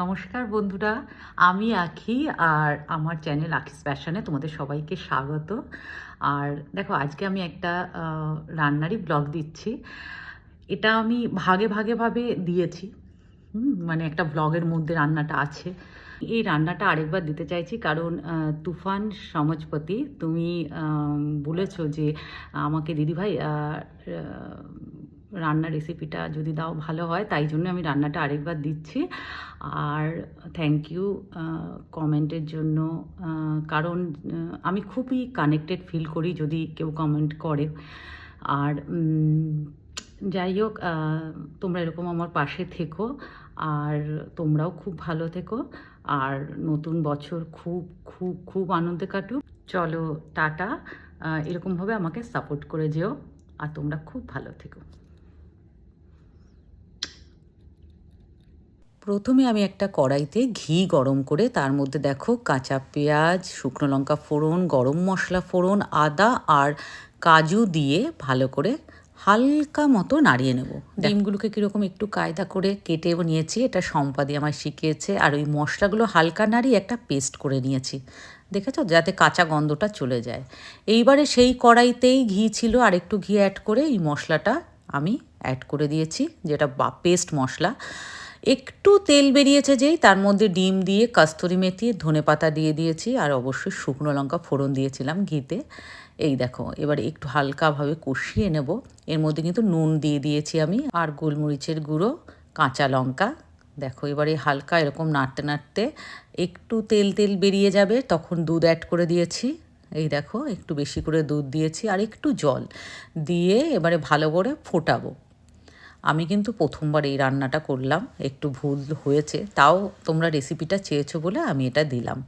নমস্কার বন্ধুরা, আমি আখি আর আমার চ্যানেল আখিস প্যাশনে তোমাদের সবাইকে স্বাগত। আর দেখো, আজকে আমি একটা রান্নারই ব্লগ দিচ্ছি। এটা আমি ভাগে ভাগে ভাবে দিয়েছি। মানে একটা ব্লগের মধ্যে রান্নাটা আছে। এই রান্নাটা আরেকবার দিতে চাইছি কারণ তুফান সমাজপতি, তুমি বলেছ যে আমাকে দিদিভাই রান্নার রেসিপিটা যদি দাও ভালো হয়, তাই জন্য আমি রান্নাটা আরেকবার দিচ্ছি। আর থ্যাংক ইউ কমেন্টের জন্য কারণ আমি খুবই কানেক্টেড ফিল করি যদি কেউ কমেন্ট করে। আর যাই হোক তোমরা এরকম আমার পাশে থেকো, আর তোমরাও খুব ভালো থেকো। আর নতুন বছর খুব খুব খুব আনন্দে কাটুক। চলো, টাটা। এরকমভাবে আমাকে সাপোর্ট করে যেও। আর তোমরা খুব ভালো থেকো। প্রথমে আমি একটা কড়াইতে ঘি গরম করে তার মধ্যে দেখো কাঁচা পেঁয়াজ শুকনো লঙ্কা ফোড়ন গরম মশলা ফোড়ন আদা আর কাজু দিয়ে ভালো করে হালকা মতো নাড়িয়ে নেব। ডিমগুলোকে কীরকম একটু কায়দা করে কেটেও নিয়েছি এটা সম্পাদি আমার শিখিয়েছে। আর ওই মশলাগুলো হালকা নাড়িয়ে একটা পেস্ট করে নিয়েছি দেখেছ? যাতে কাঁচা গন্ধটা চলে যায়। এইবারে সেই কড়াইতেই ঘি ছিল আর একটু ঘি অ্যাড করে এই মশলাটা আমি অ্যাড করে দিয়েছি যেটা পেস্ট মশলা। একটু তেল বেরিয়েছে যেই, তার মধ্যে ডিম দিয়ে, কাস্তুরি মেথি, ধনে পাতা দিয়ে দিয়েছি, আর অবশ্যই শুকনো লঙ্কা ফোড়ন দিয়েছিলাম ঘিতে। এই দেখো, এবার একটু হালকাভাবে কষিয়ে নেব। এর মধ্যে কিন্তু নুন দিয়ে দিয়েছি আমি, আর গোলমরিচের গুঁড়ো, কাঁচা লঙ্কা। দেখো, এবারে হালকা এরকম নাড়তে নাড়তে একটু তেল তেল বেরিয়ে যাবে, তখন দুধ অ্যাড করে দিয়েছি। এই দেখো, একটু বেশি করে দুধ দিয়েছি, আর একটু জল দিয়ে এবারে ভালো করে ফোটাবো। আমি কিন্তু প্রথমবার এই রান্নাটা করলাম, একটু ভুল হয়েছে, তাও তোমরা রেসিপিটা চেয়েছো বলে আমি এটা দিলাম।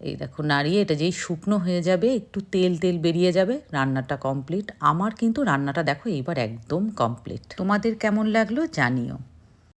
এই দেখো নাড়িয়ে এটা যেই শুকনো হয়ে যাবে, একটু তেল তেল বেরিয়ে যাবে, রান্নাটা কমপ্লিট আমার কিন্তু রান্নাটা দেখো এইবার একদম কমপ্লিট তোমাদের কেমন লাগল জানিও।